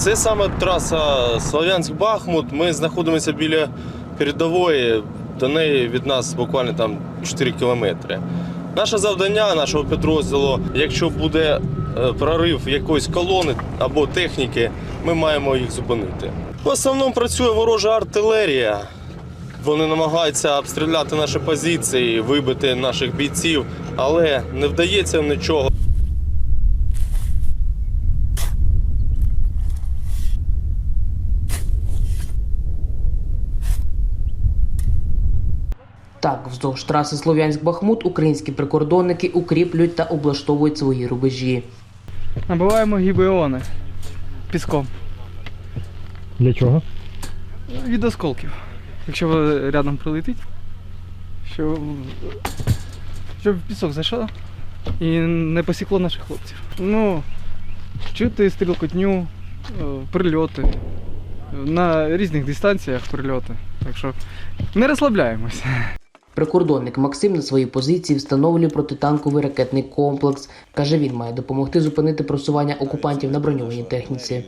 Це саме траса Слов'янськ-Бахмут. Ми знаходимося біля передової. До неї від нас буквально там 4 кілометри. Наше завдання нашого підрозділу, якщо буде е, прорив якоїсь колони або техніки, ми маємо їх зупинити. В основному працює ворожа артилерія. Вони намагаються обстріляти наші позиції, вибити наших бійців, але не вдається нічого. Так, вздовж траси Слов'янськ-Бахмут українські прикордонники укріплюють та облаштовують свої рубежі. Набиваємо гібеони піском Для чого? від осколків. Якщо ви рядом прилетить, щоб, щоб пісок зайшло і не посікло наших хлопців. Ну, чути стрілкотню, е, прильоти. На різних дистанціях прильоти. Так що не розслабляємося. Прикордонник Максим на своїй позиції встановлює протитанковий ракетний комплекс. Каже, він має допомогти зупинити просування окупантів на броньованій техніці.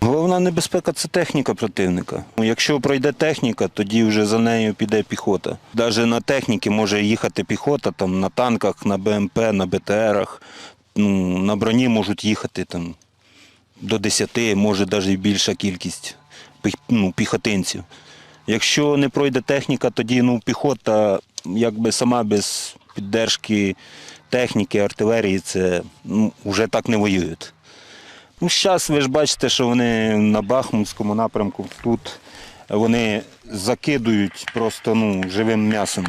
Головна небезпека це техніка противника. Ну, Якщо пройде техніка, тоді вже за нею піде піхота. Навіть на техніці може їхати піхота, там, на танках, на БМП, на БТРах. Ну, на броні можуть їхати там, до 10, може навіть більша кількість ну, піхотинців. Якщо не пройде техніка, тоді ну, піхота якби сама без піддержки техніки, артилерії, це ну, вже так не воюють. Ну, зараз ви ж бачите, що вони на Бахмутському напрямку тут вони закидують просто ну, живим м'ясом.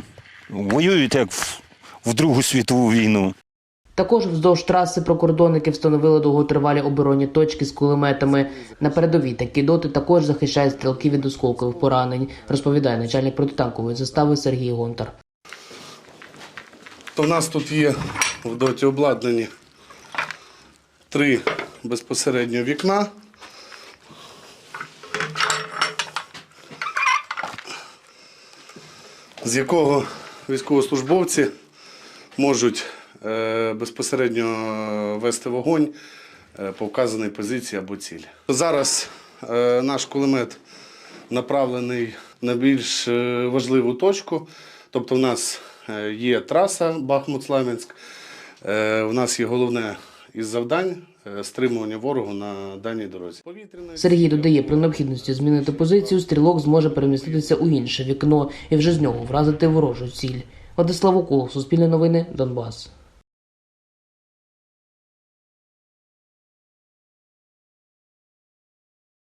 Воюють як в, в Другу світову війну. Також вздовж траси прикордонники встановили довготривалі оборонні точки з кулеметами. На передовій такі доти також захищають стрілків від осколкових поранень, розповідає начальник протитанкової застави Сергій Гонтар. В нас тут є в доті обладнані три безпосередньо вікна. З якого військовослужбовці можуть безпосередньо вести вогонь е, по вказаній позиції або цілі. Зараз е, наш кулемет направлений на більш е, важливу точку. Тобто, в нас е, є траса Бахмут-Славянськ. Е, У нас є головне із завдань е, стримування ворогу на даній дорозі. Сергій додає, при необхідності змінити позицію, стрілок зможе переміститися у інше вікно і вже з нього вразити ворожу ціль. Владислав Уколов, Суспільне новини, Донбас.